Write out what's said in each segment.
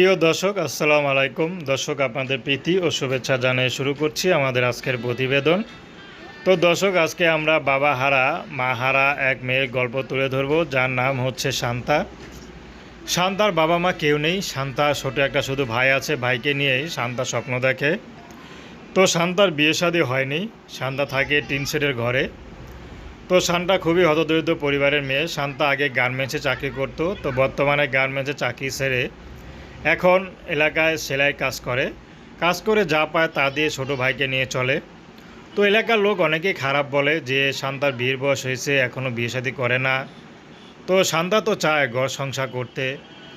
প্রিয় দর্শক, আসসালামু আলাইকুম। দর্শক, আপনাদের প্রীতি ও শুভেচ্ছা জানিয়ে শুরু করছি আমাদের আজকের প্রতিবেদন। তো দর্শক, আজকে আমরা বাবা হারা, মা হারা এক মেয়ের গল্প তুলে ধরবো, যার নাম হচ্ছে শান্তা। শান্তার বাবা মা কেউ নেই, শান্তা ছোট একটা শুধু ভাই আছে, ভাইকে নিয়েই শান্তা স্বপ্ন দেখে। তো শান্তার বিয়ে শাদী হয়নি, শান্তা থাকে টিন শেডের ঘরে। তো শান্তা খুবই হতদরিদ্র পরিবারের মেয়ে, শান্তা আগে গার্মেন্টসে চাকরি করতো, তো বর্তমানে গার্মেন্টসে চাকরি সেরে এখন এলাকায় সেলাই কাজ করে। কাজ করে যা পায় তা দিয়ে ছোটো ভাইকে নিয়ে চলে। তো এলাকার লোক অনেকেই খারাপ বলে যে, শান্তার বিয়ের বয়স হয়েছে এখনও বিয়ে শাদী করে না। তো শান্তা তো চায় ঘর সংসার করতে।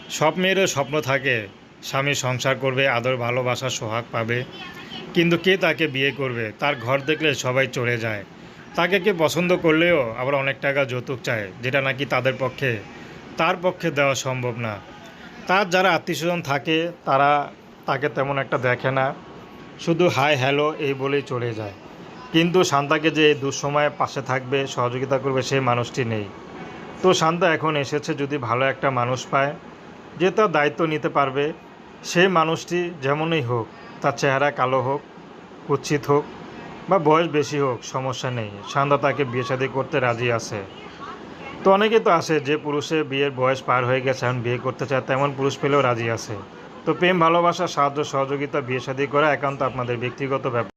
সব মেয়েরও স্বপ্ন থাকে, স্বামী সংসার করবে, আদর ভালোবাসা, সোহাগ পাবে। কিন্তু কে তাকে বিয়ে করবে? তার ঘর দেখলে সবাই চলে যায়। তাকে কে পছন্দ করলেও আবার অনেক টাকা যৌতুক চায়, যেটা নাকি তাদের পক্ষে, তার পক্ষে দেওয়া সম্ভব না। তার যারা আত্মীয়স্বজন থাকে, তারা তাকে তেমন একটা দেখে না। শুধু হাই, হ্যালো এই বলেই চলে যায়। কিন্তু শান্তাকে যে এই দুঃসময়ে পাশে থাকবে, সহযোগিতা করবে সেই মানুষটি নেই। তো শান্তা এখন এসেছে যদি ভালো একটা মানুষ পায়, যে তার দায়িত্ব নিতে পারবে, সেই মানুষটি যেমনই হোক, তার চেহারা কালো হোক, কুৎসিত হোক বা বয়স বেশি হোক, সমস্যা নেই। শান্তা তাকে বিয়ে করতে রাজি আছে। তো অনেকে তো আছে যে পুরুষে বিয়ের বয়স পার হয়ে গেছে, এখন বিয়ে করতে চায়, তেমন পুরুষ পেলেও রাজি আছে। তো প্রেম, ভালোবাসা, সাহায্য, সহযোগিতা, বিয়ে শাদী করা একান্ত আপনাদের ব্যক্তিগত ব্যাপার।